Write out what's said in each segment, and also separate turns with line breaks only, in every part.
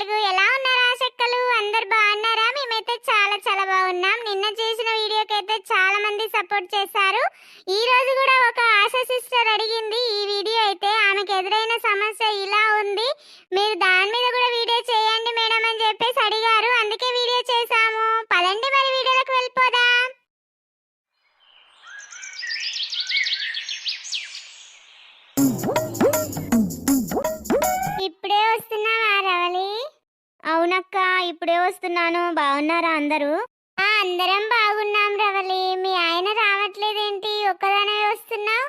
తెలుగు ఎలా ఉన్నారు ఆశక్కలు అందరు బాగున్నారా? మేమైతే చాలా చాలా బాగున్నాం. నిన్న చేసిన వీడియోకి అయితే చాలా మంది సపోర్ట్ చేశారు. ఈ రోజు కూడా ఒక ఆశ సిస్టర్ అడిగింది ఈ వీడియో అయితే ఆమెకు ఎదురైన సమస్య ఇలా ఉంది. మీరు ఇప్పుడే వస్తున్నాను. బాగున్నారా అందరూ? అందరం బాగున్నాం రవలి. మీ ఆయన రావట్లేదేంటి? ఒక్కదానే వస్తున్నావు?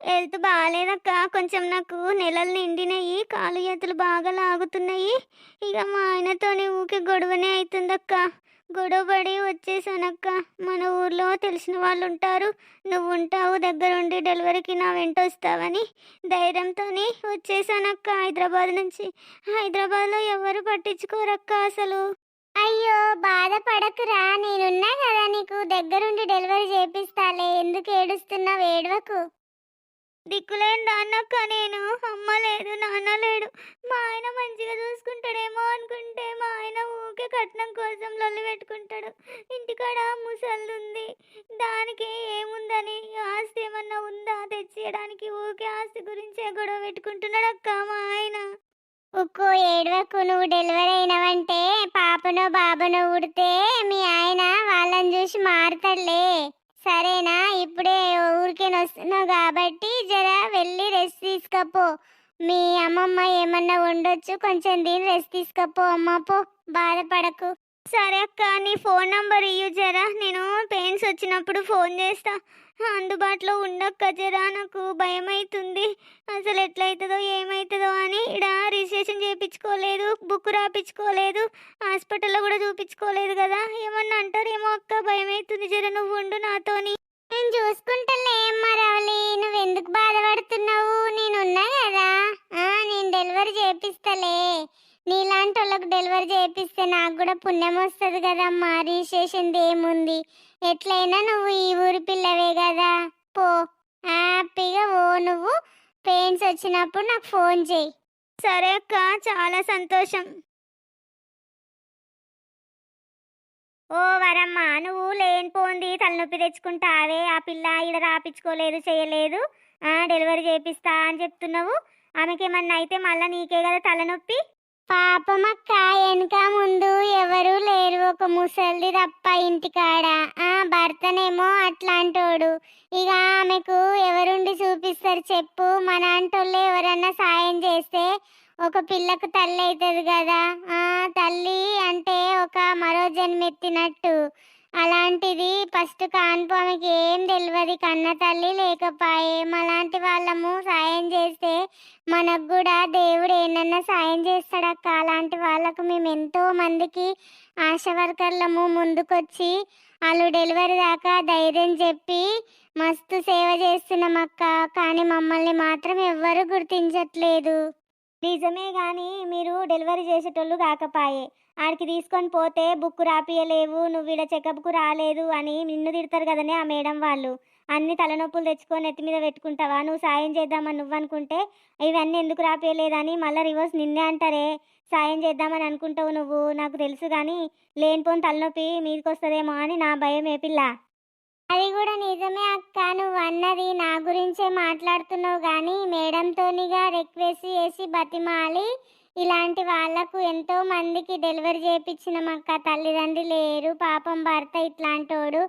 హెల్త్ బాగాలేదక్క. కొంచెం నాకు నెలలు నిండినాయి. కాలు చేతులు బాగా లాగుతున్నాయి. ఇక మా ఆయనతోని ఊకే గొడవనే అవుతుందక్క గొడవపడి వచ్చేసానక్క. మన ఊర్లో తెలిసిన వాళ్ళు ఉంటారు నువ్వు ఉంటావు దగ్గరుండి డెలివరీకి నా వెంట వస్తావని ధైర్యంతో వచ్చేసానక్క హైదరాబాద్ నుంచి. హైదరాబాద్లో పట్టించుకోరక్క అసలు? అయ్యో బాధపడకురా. నేనున్నా కదా నీకు దగ్గరుండి డెలివరీ చేపిస్తాలే. ఎందుకు ఏడుస్తున్నావు? ఏడవకు. దిక్కులేని దాన్నక్క నేను. అమ్మ లేదు నాన్న లేడు. మా ఆయన మంచిగా చూసుకుంటాడేమో అనుకుంటే మా ఆయన ఊకే కట్నం కోసం లొల్లి పెట్టుకుంటాడు. ఇంటికాడ ముసళ్ళు ఉంది దానికి ఏముందని ఆస్తి ఏమన్నా ఉందా? తెచ్చేయడానికి ఊకే ఆస్తి గురించే గొడవ పెట్టుకుంటున్నాడు అక్క మా ఆయన. ఉక్కో ఏడవకు నువ్వు డెలివరీ అయినవంటే పాపనో బాబనో ఉడితే మీ ఆయన వాళ్ళని చూసి మారుతాడులే. సరేనా? ఇప్పుడే ఊరికే వస్తున్నావు కాబట్టి జర వెళ్ళి రెస్ట్ తీసుకపో. మీ అమ్మమ్మ ఏమన్నా ఉండొచ్చు కొంచెం దీని రెస్ట్ తీసుకపో. అమ్మ పో. బాధపడకు. సరే అక్క నీ ఫోన్ నంబర్ ఇయ్యు జరా. నేను పెయిన్స్ వచ్చినప్పుడు ఫోన్ చేస్తా. అందుబాటులో ఉండక్క జరా నాకు భయం అవుతుంది అసలు ఎట్లయితుందో ఏమవుతుందో అని ఇక్కడ రిజిస్ట్రేషన్ చేయించుకోలేదు బుక్ రాపించుకోలేదు హాస్పిటల్లో కూడా చూపించుకోలేదు కదా. ఏమన్నా అంటారేమో పుణ్యం వస్తుంది కదమ్మా రిజిస్ట్రేషన్ ఏముంది? ఎట్లయినా నువ్వు ఈ ఊరి పిల్లవే కదా. పో. హ్యాపీగా ఓ నువ్వు పెయిన్స్ వచ్చినప్పుడు నాకు ఫోన్ చేయి. సరే అక్క చాలా సంతోషం. ఓ వరమ్మ నువ్వు లేనిపోంది తలనొప్పి తెచ్చుకుంటావే. ఆ పిల్ల ఈడ రాపించుకోలేదు చేయలేదు. డెలివరీ చేపిస్తా అని చెప్తున్నావు. ఆమెకేమన్నా అయితే మళ్ళీ నీకే కదా తలనొప్పి? పాపమక్క వెనక ముందు ఎవరు లేరు. ఒక ముసలిది తప్ప ఇంటికాడ. ఆ భర్తనేమో అట్లాంటోడు. ఇక ఆమెకు ఎవరుండి చూపిస్తారు చెప్పు. మన అంటోళ్ళు ఎవరన్నా సాయం చేస్తే ఒక పిల్లకు తల్లి అవుతుంది కదా. ఆ తల్లి అంటే ఒక మరో జన్మెత్తినట్టు. అలాంటిది ఫస్ట్ కాన్పు ఆమెకి ఏం తెలియదు కన్న తల్లి లేకపాయే అలాంటి వాళ్ళము సాయం చేస్తే మనకు కూడా దేవుడు ఏమన్నా సాయం చేస్తాడక్క. అలాంటి వాళ్ళకు మేము ఎంతో మందికి ఆశా వర్కర్లము ముందుకొచ్చి వాళ్ళు డెలివరీ దాకా ధైర్యం చెప్పి మస్తు సేవ చేస్తున్నాం అక్క కానీ మమ్మల్ని మాత్రం ఎవ్వరు గుర్తించట్లేదు. నిజమే కానీ మీరు డెలివరీ చేసేటోళ్ళు కాకపాయే. ఆడికి తీసుకొని పోతే బుక్ రాపియలేవు నువ్వు ఈడ చెకప్కు రాలేదు అని నిన్ను తిడతారు కదనే ఆ మేడం వాళ్ళు. అన్ని తలనొప్పులు తెచ్చుకొని ఎత్తి మీద పెట్టుకుంటావా? నువ్వు సాయం చేద్దామని నువ్వు అనుకుంటే ఇవన్నీ ఎందుకు రాపేయలేదని మళ్ళీ రివర్స్ నిన్నే అంటారే. సాయం చేద్దామని అనుకుంటావు నువ్వు. నాకు తెలుసు కానీ లేనిపోని తలనొప్పి మీదకి వస్తుందేమో అని నా భయం ఏ పిల్ల. అది కూడా నిజమే అక్క. నువ్వు అన్నది నా గురించే మాట్లాడుతున్నావు కానీ మేడంతోనిగా రిక్వెస్ట్ చేసి బతిమాలి. ఇలాంటి వాళ్ళకు ఎంతో మందికి డెలివరీ చేయించినాం అక్క. తల్లిదండ్రి లేరు. పాపం భర్త ఇట్లాంటోడు.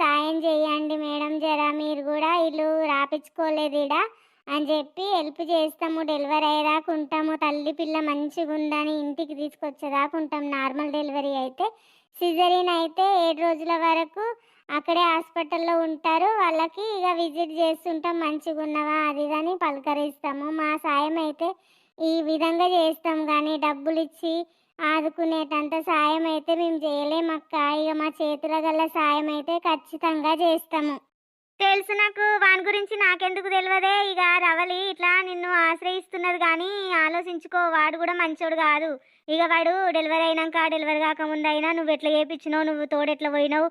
సాయం చేయండి మేడం జరా మీరు కూడా ఇల్లు రాపించుకోలేదుడా అని చెప్పి హెల్ప్ చేస్తాము డెలివరీ అయ్యేదాకా ఉంటాము. తల్లి పిల్ల మంచిగా ఉందని ఇంటికి తీసుకొచ్చేదాకా ఉంటాం నార్మల్ డెలివరీ అయితే. సిజరీన్ అయితే ఏడు రోజుల వరకు అక్కడే హాస్పిటల్లో ఉంటారు. వాళ్ళకి ఇక విజిట్ చేస్తుంటాం మంచిగా ఉన్నవా అది అని పలకరిస్తాము. మా సాయం అయితే ఈ విధంగా చేస్తాం కానీ డబ్బులు ఇచ్చి ఆదుకునేటంత సాయం అయితే మేము చేయలేమక్క ఇక మా చేతుల గల సాయం అయితే ఖచ్చితంగా చేస్తాము తెలుసు నాకు వాని గురించి నాకెందుకు తెలియదే ఇక రవలి ఇట్లా నిన్ను ఆశ్రయిస్తున్నది కానీ ఆలోచించుకో వాడు కూడా మంచోడు కాదు ఇక వాడు డెలివరీ అయినాక డెలివరీ కాకముందు అయినా నువ్వు ఎట్లా చేపించినావు నువ్వు తోడెట్లా పోయినావు?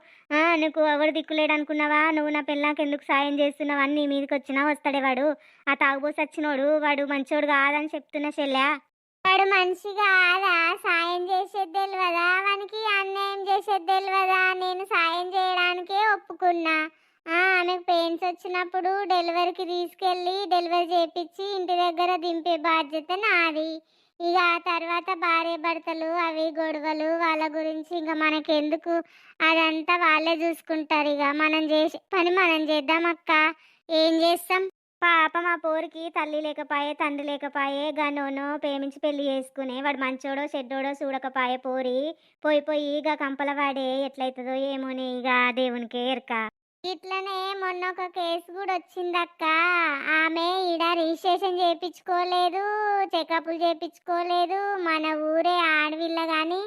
నీకు ఎవరు దిక్కులేడు అనుకున్నావా నువ్వు నా పిల్లకి ఎందుకు సాయం చేస్తున్నావు అని నీ మీదకి వచ్చినా వస్తాడే వాడు. ఆ తాగుబోసి వచ్చినోడు వాడు మంచోడు కాదని చెప్తున్నా చెల్లె. వాడు మంచిగా చేసేది తెలియదా వానికి అన్యాయం చేసేది తెలియదా నేను సాయం చేయడానికే ఒప్పుకున్నా. ఆమెకు పెయిన్స్ వచ్చినప్పుడు డెలివరీకి తీసుకెళ్ళి డెలివరీ చేపించి ఇంటి దగ్గర దింపే బాధ్యత నాది. ఇక ఆ తర్వాత భార్య భర్తలు అవి గొడవలు వాళ్ళ గురించి ఇంకా మనకెందుకు? అదంతా వాళ్ళే చూసుకుంటారు ఇక. మనం చేసే పని మనం చేద్దాం అక్క. ఏం చేస్తాం? పాప మా పోరికి తల్లి లేకపాయే తండ్రి లేకపాయే గనోనో ప్రేమించి పెళ్ళి చేసుకునే వాడు మంచోడో చెడ్డోడో చూడకపాయే పోరి పోయి పోయి ఇక కంపలవాడే ఎట్లయితుందో ఏమోనే ఇక దేవునికే ఎరక. ఇట్లనే మొన్న ఒక కేసు కూడా వచ్చిందక్క. ఆమె ఈడ రిజిస్ట్రేషన్ చేయించుకోలేదు చెకప్లు చేయించుకోలేదు. మన ఊరే ఆడవిల్ల కానీ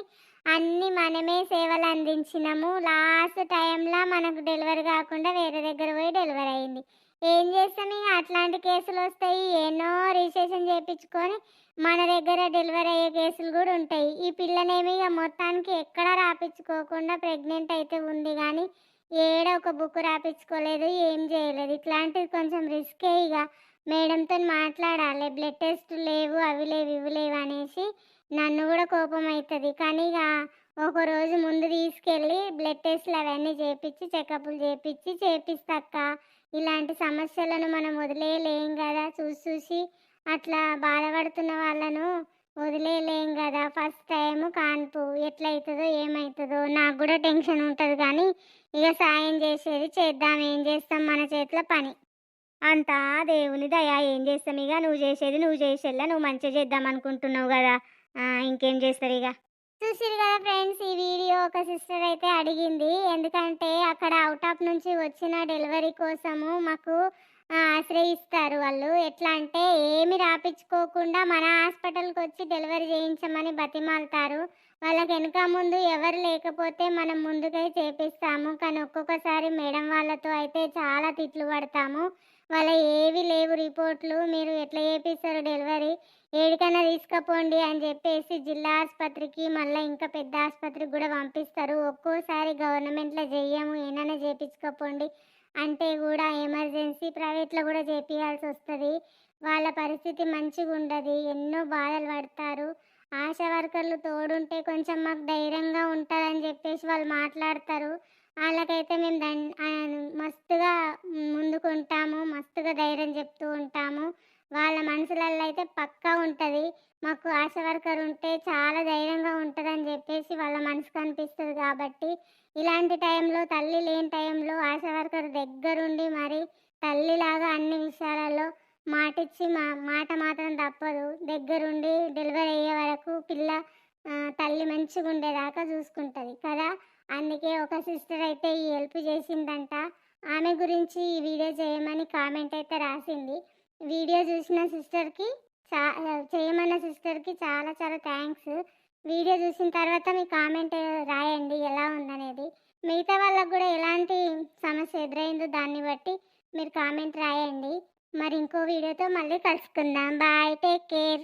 అన్ని మనమే సేవలు అందించినాము. లాస్ట్ టైంలో మనకు డెలివరీ కాకుండా వేరే దగ్గర పోయి డెలివరీ అయింది. ఏం చేస్తాను? ఇక అట్లాంటి కేసులు వస్తాయి. ఎన్నో రిజిస్ట్రేషన్ చేయించుకొని మన దగ్గర డెలివరీ అయ్యే కేసులు కూడా ఉంటాయి. ఈ పిల్లనేమి ఇక మొత్తానికి ఎక్కడ రాపించుకోకుండా ప్రెగ్నెంట్ అయితే ఉంది కానీ ఏడ ఒక బుక్ రాపించుకోలేదు ఏం చేయలేదు. ఇట్లాంటిది కొంచెం రిస్కే ఇక. మేడంతో మాట్లాడాలి. బ్లడ్ టెస్ట్ లేవు అవి లేవు ఇవి లేవు అనేసి నన్ను కూడా కోపం అవుతుంది కానీ ఇక ఒక రోజు ముందు తీసుకెళ్ళి బ్లడ్ టెస్ట్లు అవన్నీ చేపించి చెకప్లు చేపించి చేపిస్తాక ఇలాంటి సమస్యలను మనం వదిలేయలేం కదా. చూసి చూసి అట్లా బాధపడుతున్న వాళ్ళను వదిలేయలేం కదా. ఫస్ట్ టైం కాన్పు. ఎట్లయితుందో ఏమవుతుందో నాకు కూడా టెన్షన్ ఉంటుంది కానీ ఇక సాయం చేసేది చేద్దాం. ఏం చేస్తాం మన చేతిలో పని. అంతా దేవుని దయా. ఏం చేస్తాం ఇక? నువ్వు చేసేది నువ్వు చేసేలా నువ్వు మంచిగా చేద్దాం అనుకుంటున్నావు కదా. ఇంకేం చేస్తారు ఇక? చూసిరు కదా ఫ్రెండ్స్ ఈ వీడియో ఒక సిస్టర్ అయితే అడిగింది. ఎందుకంటే అక్కడ అవుట్ ఆఫ్ నుంచి వచ్చిన డెలివరీ కోసము మాకు ఆశ్రయిస్తారు వాళ్ళు. ఎట్లా అంటే ఏమి రాపించుకోకుండా మన హాస్పిటల్కి వచ్చి డెలివరీ చేయించమని బతిమాలుతారు. వాళ్ళకి వెనక ముందు ఎవరు లేకపోతే మనం ముందుకై చేపిస్తాము. కానీ ఒక్కొక్కసారి మేడం వాళ్ళతో అయితే చాలా తిట్లు పడతాము. వాళ్ళ ఏవి లేవు రిపోర్ట్లు. మీరు ఎట్లా చేపిస్తారు డెలివరీ ఏడికైనా తీసుకుపోండి అని చెప్పేసి జిల్లా ఆసుపత్రికి మళ్ళీ ఇంకా పెద్ద ఆసుపత్రికి కూడా పంపిస్తారు. ఒక్కోసారి గవర్నమెంట్లో చెయ్యము ఏమైనా చేపించుకోపోండి అంటే కూడా ఎమర్జెన్సీ ప్రైవేట్లో కూడా చేపియాల్సి వస్తుంది. వాళ్ళ పరిస్థితి మంచిగా ఉండదు ఎన్నో బాధలు పడతారు. ఆశా వర్కర్లు తోడుంటే కొంచెం మాకు ధైర్యంగా ఉంటుందని చెప్పేసి వాళ్ళు మాట్లాడతారు. వాళ్ళకైతే మేము దన్ మస్తుగా ముందుకుంటాము మస్తుగా ధైర్యం చెప్తూ ఉంటాము. వాళ్ళ మనసులలో అయితే పక్కా ఉంటుంది. మాకు ఆశా వర్కర్ ఉంటే చాలా ధైర్యంగా ఉంటుందని చెప్పేసి వాళ్ళ మనసుకు అనిపిస్తుంది కాబట్టి ఇలాంటి టైంలో తల్లి లేని టైంలో ఆశా వర్కర్ దగ్గరుండి మరి తల్లిలాగా అన్ని విషయాలలో మాటిచ్చి మా మాట మాత్రం తప్పదు. దగ్గరుండి డెలివరీ అయ్యే వరకు పిల్ల తల్లి మంచిగా ఉండేదాకా చూసుకుంటుంది కదా? అందుకే ఒక సిస్టర్ అయితే ఈ హెల్ప్ చేసిందంట. ఆమె గురించి ఈ వీడియో చేయమని కామెంట్ అయితే రాసింది. వీడియో చూసిన సిస్టర్కి చా చేయమన్న సిస్టర్కి చాలా చాలా థ్యాంక్స్ వీడియో చూసిన తర్వాత మీ కామెంట్ రాయండి ఎలా ఉందనేది. మిగతా వాళ్ళకు కూడా ఎలాంటి సమస్య ఎదురైందో దాన్ని బట్టి మీరు కామెంట్ రాయండి. మరి ఇంకో వీడియోతో మళ్ళీ కలుసుకుందాం. Bye take care